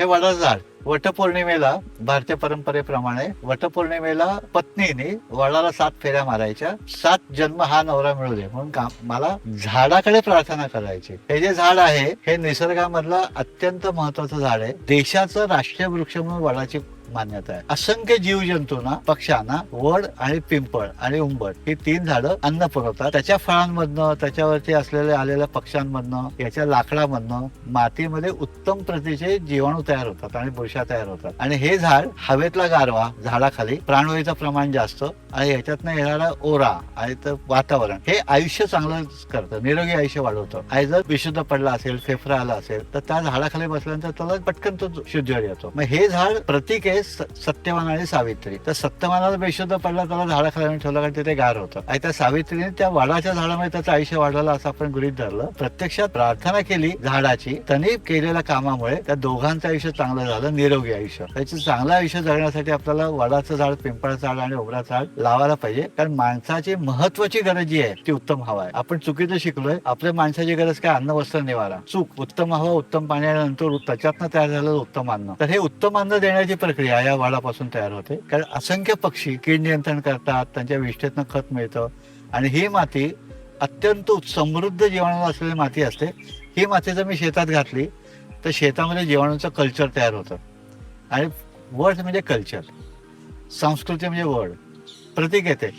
हे वडाचं झाड वटपौर्णिमेला भारतीय परंपरेप्रमाणे वटपौर्णिमेला पत्नीने वडाला सात फेऱ्या मारायच्या. सात जन्म हा नवरा मिळू दे. म्हणून काम मला झाडाकडे प्रार्थना करायची. हे जे झाड आहे हे निसर्गामधलं अत्यंत महत्वाचं झाड आहे. देशाचं राष्ट्रीय वृक्ष म्हणून वडाची मान्यता आहे. असंख्य जीवजंतूंना पक्ष्यांना वड आणि पिंपळ आणि उंबट ही तीन झाडं अन्न पुरवतात. त्याच्या फळांमधनं त्याच्यावरती असलेल्या आलेल्या पक्ष्यांमधनं याच्या लाकडामधनं मातीमध्ये उत्तम प्रतीचे जीवाणू तयार होतात आणि बुरशा तयार होतात. आणि हे झाड हवेतला गारवा झाडाखाली प्राणवायूचं प्रमाण जास्त आणि याच्यातनं येणारा ओरा आणि तर वातावरण हे आयुष्य चांगलं करतं. निरोगी आयुष्य वाढवतं. आणि जर विशुद्ध पडला असेल फेफरा आला असेल तर त्या झाडाखाली बसल्यानंतर त्याला पटकन तो शुद्ध येतो. मग हे झाड प्रतीक आहे सत्यवान आणि सावित्री. तर सत्यवानाला बेशुद्ध पडला त्याला झाडाखाली आणून ठेवलं कारण तिथे गार होतं. आणि त्या सावित्रीने त्या वाडाच्या झाडामुळे त्याचं आयुष्य वाढवलं असं आपण गृहित धरलं. प्रत्यक्षात प्रार्थना केली झाडाची. त्यांनी केलेल्या कामामुळे त्या दोघांचं आयुष्य चांगलं झालं निरोगी आयुष्य. त्याचं चांगलं आयुष्य जगण्यासाठी आपल्याला वडाचं झाड पिंपळाचं झाड आणि उबराचं झाड लावायला पाहिजे. कारण माणसाची महत्वाची गरज जी आहे ती उत्तम हवा आहे. आपण चुकीचं शिकलोय आपल्या माणसाची गरज काय? अन्न वस्त्र निवारा. चूक उत्तम हवा उत्तम पाणी आणि नंतर त्याच्यातनं तयार झालेलं उत्तम अन्न. तर हे उत्तम अन्न देण्याची प्रक्रिया या वाडापासून तयार होते. कारण असंख्य पक्षी कीड नियंत्रण करतात त्यांच्या विष्ठेतनं खत मिळतं. आणि ही माती अत्यंत समृद्ध जीवाणू असलेली माती असते. ही माती जर मी शेतात घातली तर शेतामध्ये जीवाणूचं कल्चर तयार होतं. आणि वर्ड म्हणजे कल्चर संस्कृती म्हणजे वर्ड प्रतीक येते.